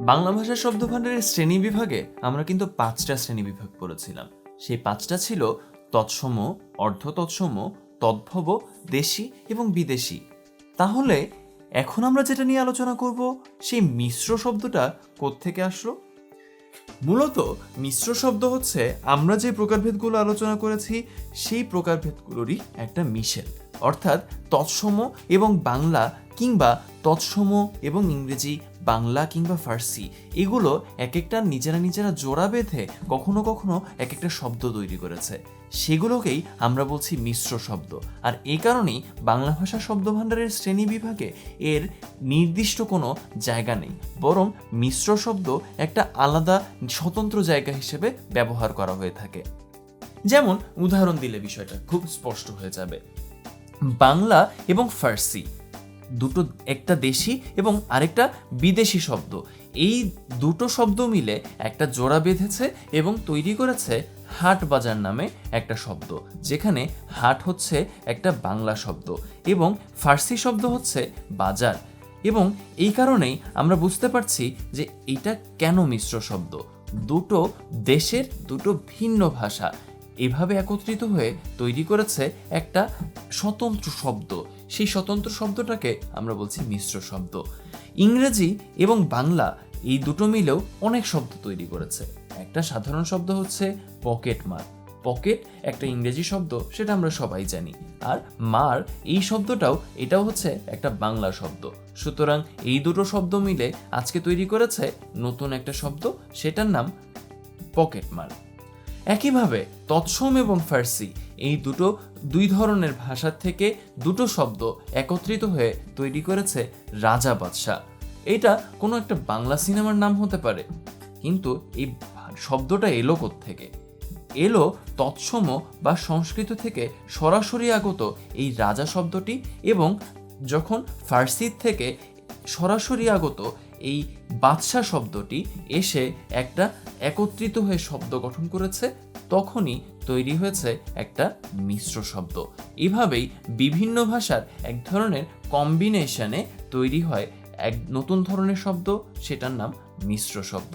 বাংলা ভাষা শব্দ ভাণ্ডারের শ্রেণি বিভাগে আমরা কিন্তু পাঁচটা শ্রেণি বিভাগ পড়েছিলাম। সেই পাঁচটা ছিল তৎসম অর্ধ তৎসম তদ্ভব, দেশি এবং বিদেশি। তাহলে এখন আমরা যেটা নিয়ে আলোচনা করব, সেই মিশ্র শব্দটা কোত্থেকে আসলো? মূলত মিশ্র শব্দ হচ্ছে আমরা যে প্রকারভেদগুলো আলোচনা করেছি, সেই প্রকারভেদগুলোরই একটা মিশেল। অর্থাৎ তৎসম এবং বাংলা কিংবা তৎসম এবং ইংরেজি, বাংলা কিংবা ফার্সি, এগুলো এক একটা নিজেরা নিজেরা জোড়া বেঁধে কখনো কখনো এক একটা শব্দ তৈরি করেছে। সেগুলোকেই আমরা বলছি মিশ্র শব্দ। আর এই কারণেই বাংলা ভাষা শব্দভাণ্ডারের শ্রেণি বিভাগে এর নির্দিষ্ট কোনো জায়গা নেই। বরং মিশ্র শব্দ একটা আলাদা স্বতন্ত্র জায়গা হিসেবে ব্যবহার করা হয়ে থাকে। যেমন উদাহরণ দিলে বিষয়টা খুব স্পষ্ট হয়ে যাবে। বাংলা এবং ফার্সি দুটো, একটা দেশি এবং আরেকটা বিদেশি শব্দ। এই দুটো শব্দ মিলে একটা জোড়া বেঁধেছে এবং তৈরি করেছে হাট বাজার নামে একটা শব্দ, যেখানে হাট হচ্ছে একটা বাংলা শব্দ এবং ফার্সি শব্দ হচ্ছে বাজার। এবং এই কারণেই আমরা বুঝতে পারছি যে এটা কেন মিশ্র শব্দ? দুটো দেশের দুটো ভিন্ন ভাষা এভাবে একত্রিত হয়ে তৈরি করেছে একটা স্বতন্ত্র শব্দ। সেই স্বতন্ত্র শব্দটাকে আমরা বলছি মিশ্র শব্দ। ইংরেজি এবং বাংলা এই দুটো মিলেও অনেক শব্দ তৈরি করেছে। একটা সাধারণ শব্দ হচ্ছে পকেট মার। পকেট একটা ইংরেজি শব্দ, সেটা আমরা সবাই জানি। আর মার, এই শব্দটাও, এটাও হচ্ছে একটা বাংলা শব্দ। সুতরাং এই দুটো শব্দ মিলে আজকে তৈরি করেছে নতুন একটা শব্দ, সেটার নাম পকেট মার। একইভাবে তৎসম এবং ফার্সি এই দুটো দুই ধরনের ভাষার থেকে দুটো শব্দ একত্রিত হয়ে তৈরি করেছে রাজা বাদশাহ। এটা কোনো একটা বাংলা সিনেমার নাম হতে পারে, কিন্তু এই শব্দটা এলো থেকে এলো তৎসম বা সংস্কৃত থেকে সরাসরি আগত এই রাজা শব্দটি এবং যখন ফার্সির থেকে সরাসরি আগত এই বাদশা শব্দটি এসে একটা একত্রিত হয়ে শব্দ গঠন করেছে তখনই তৈরি হয়েছে একটা মিশ্র শব্দ। এভাবেই বিভিন্ন ভাষার এক ধরনের কম্বিনেশনে তৈরি হয় এক নতুন ধরনের শব্দ, সেটার নাম মিশ্র শব্দ।